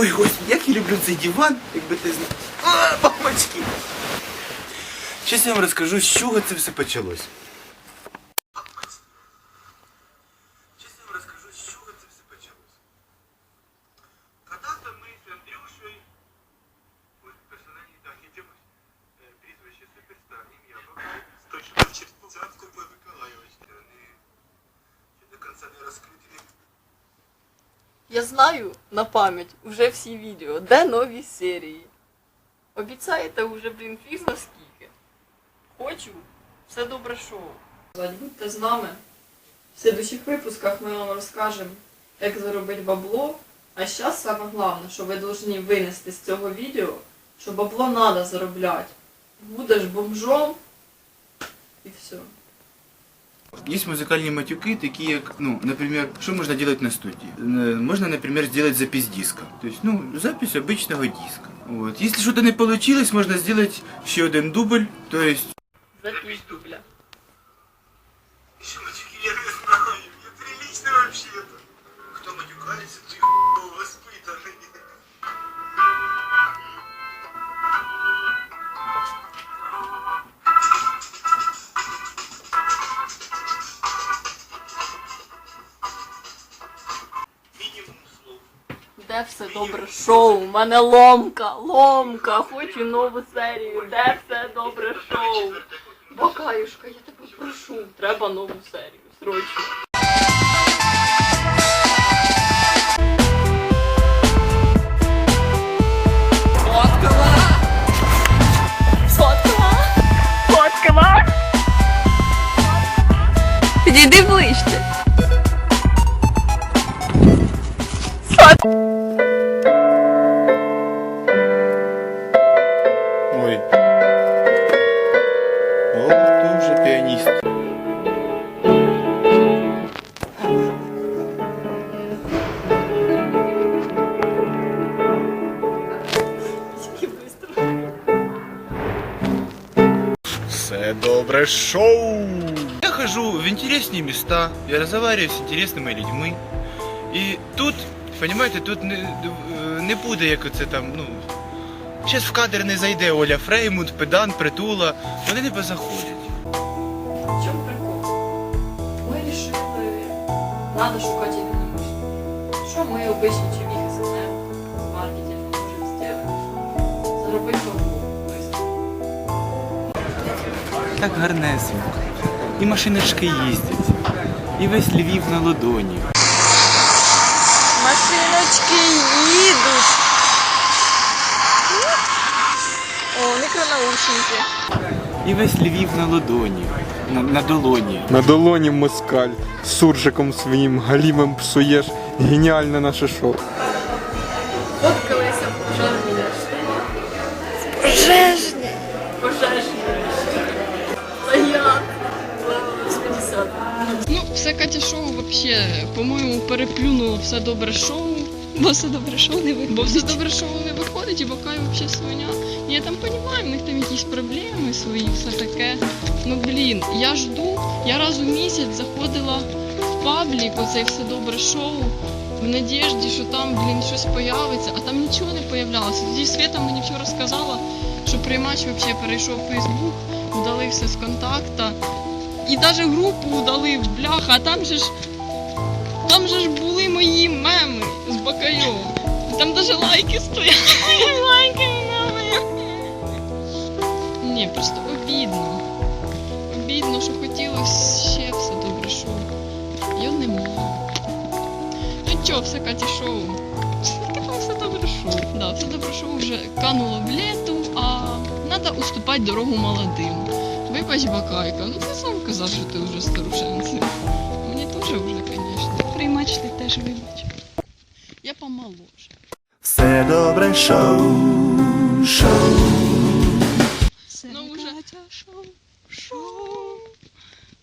Ой, господи, як я люблю цей диван, якби ти знав. А, мамочки. Щас я вам розкажу, з чого це все почалось. Щас я вам розкажу, з чого це все почалось. Когда-то ми з Андрюшею... Ой, персональні дані чомусь. Е, Прізвище суперстар, ім'я, бабай. Точно, Черцятко Миколайович. Вони ще до кінця не розкриті. Я знаю на пам'ять уже всі відео, де нові серії. Обіцяєте уже, блін, фіг на скільки. Хочу. Все добре шоу. Будьте з нами. В слідучих випусках ми вам розкажемо, як заробити бабло. А зараз саме головне, що ви повинні винести з цього відео, що бабло треба заробляти. Будеш бомжом і все. Есть музыкальные матюки, такие как, ну, например, что можно делать на студии? Э, Можно, например, сделать запись диска. То есть, ну, запись обычного диска. Вот. Если что-то не получилось, можно сделать еще один дубль, то есть... Запись дубля. Де все добре шоу? У мене ломка, ломка, хочу нову серію. Де все добре шоу? Бакаюшка, я тебе прошу, треба нову серію. Срочно. Підійди ближче. Ой. О, ты уже пианист. Все доброе шоу! Я хожу в интересные места, я разговариваю с интересными людьми. И тут, понимаете, тут не, е, не буде, як оце там, ну. Зараз в кадр не зайде Оля Фреймут, Педан, Притула, вони не позаходять. В чем прикол? Мы решили, надо шукать единомышленников. Что мы обычно чевихи СНМ, маркетинг можем сделать? Заработать бабло быстро. Так гарнесенько. І машиночки їздять. І весь Львів на ладоні. Мікронаушники. І весь Львів на ладоні. На, на долоні. На долоні москаль з суржиком своїм галімим псуєш геніальне наше шоу. Фоткалися пожежні. Пожежні. Пожежні. Це я. З 50. Ну, все Катя шоу вообще, по-моєму, переплюнуло все добре шоу. Бо все добре шоу не виходить. Бо все добре шоу не виходить, і Бакай вообще свиня. Я там розумію, в них там якісь проблеми свої, все таке. Ну блін, я жду, я раз у місяць заходила в паблік, оцей все добре шоу. В надіжді, що там, блін, щось появиться, а там нічого не появлялося. Тоді Света мені вчора сказала, що приймач вообще перейшов в Фейсбук, удалився з контакта. І навіть групу удалив, бляха, а там же ж. Там же ж були мої меми з Там навіть лайки стояли. лайки меми. Ні, просто обідно. Обідно, що хотілося ще все добре шоу. Його нема. Ну чо, все Каті шоу. Таке все добре шоу. Да, все добре шоу вже кануло в лету, а треба уступати дорогу молодим. Вибач, Бакайка, ну ти сам казав, що ти вже старушенцем. Мені теж вже, звісно. Приймач ти теж вибач. Я. Все добре шоу, шоу. Ну вже шоу, шоу.